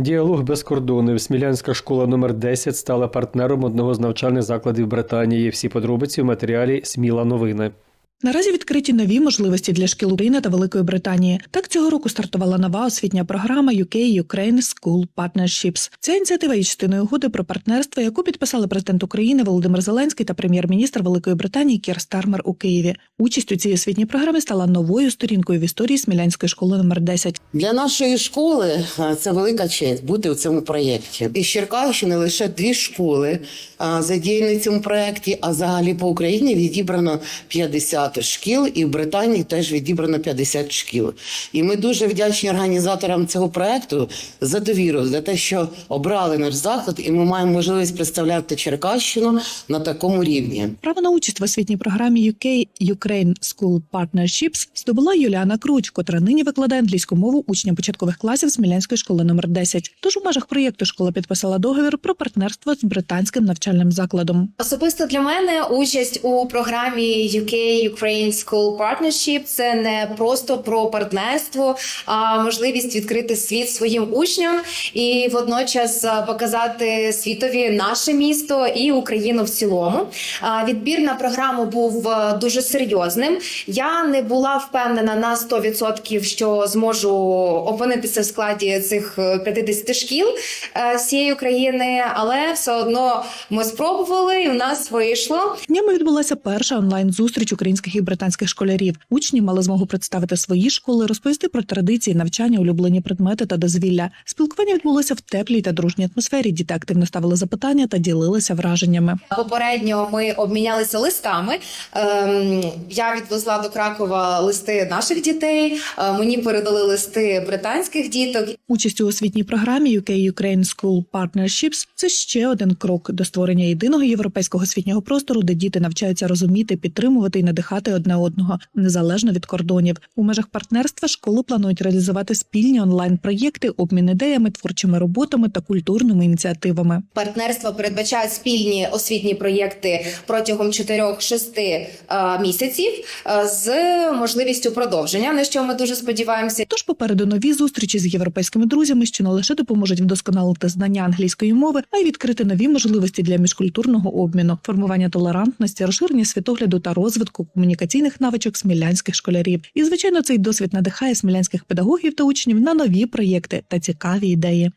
Діалог без кордонів. Смілянська школа номер 10 стала партнером одного з навчальних закладів Британії. Всі подробиці в матеріалі Сміла новини. Наразі відкриті нові можливості для шкіл України та Великої Британії. Так цього року стартувала нова освітня програма UK Ukraine School Partnerships. Ця ініціатива є частиною угоди про партнерство, яку підписали президент України Володимир Зеленський та прем'єр-міністр Великої Британії Кір Стармер у Києві. Участь у цій освітній програмі стала новою сторінкою в історії Смілянської школи номер 10. Для нашої школи це велика честь бути у цьому проєкті. Із Черкащини лише дві школи задіяні в цьому проєкті, а взагалі по Україні відібрано 50 шкіл, і в Британії теж відібрано 50 шкіл. І ми дуже вдячні організаторам цього проєкту за довіру, за те, що обрали наш заклад, і ми маємо можливість представляти Черкащину на такому рівні. Право на участь в освітній програмі UK Ukraine School Partnerships здобула Юліана Круч, котра нині викладає англійську мову учням початкових класів Смілянської школи номер 10. Тож у межах проєкту школа підписала договір про партнерство з британським навчальним закладом. Особисто для мене участь у програмі UK Ukraine School Partnership – це не просто про партнерство, а можливість відкрити світ своїм учням і водночас показати світові наше місто і Україну в цілому. Відбір на програму був дуже серйозним. Я не була впевнена на 100%, що зможу опинитися в складі цих е, 50 шкіл е, всієї України, але все одно ми спробували, і в нас вийшло. Днями відбулася перша онлайн зустріч українських і британських школярів. Учні мали змогу представити свої школи, розповісти про традиції, навчання, улюблені предмети та дозвілля. Спілкування відбулося в теплій та дружній атмосфері. Діти активно ставили запитання та ділилися враженнями. Попередньо ми обмінялися листами. Ем, я відвезла до Кракова листи наших дітей. е, Мені передали листи британських діток. Участь у освітній програмі UK Ukraine School Partnerships – це ще один крок до створення єдиного європейського освітнього простору, де діти навчаються розуміти, підтримувати і надихати одне одного незалежно від кордонів. У межах партнерства школи планують реалізувати спільні онлайн-проєкти, обмін ідеями, творчими роботами та культурними ініціативами. Партнерства передбачають спільні освітні проєкти протягом 4-6 е, місяців е, з можливістю продовження, на що ми дуже сподіваємося. Тож попереду нові зустрічі з європейськими друзями, що не лише допоможуть вдосконалити знання англійської мови, а й відкрити нові можливості для міжкультурного обміну, формування толерантності, розширення світогляду та розвитку комунікаційних навичок смілянських школярів. І звичайно, цей досвід надихає смілянських педагогів та учнів на нові проєкти та цікаві ідеї.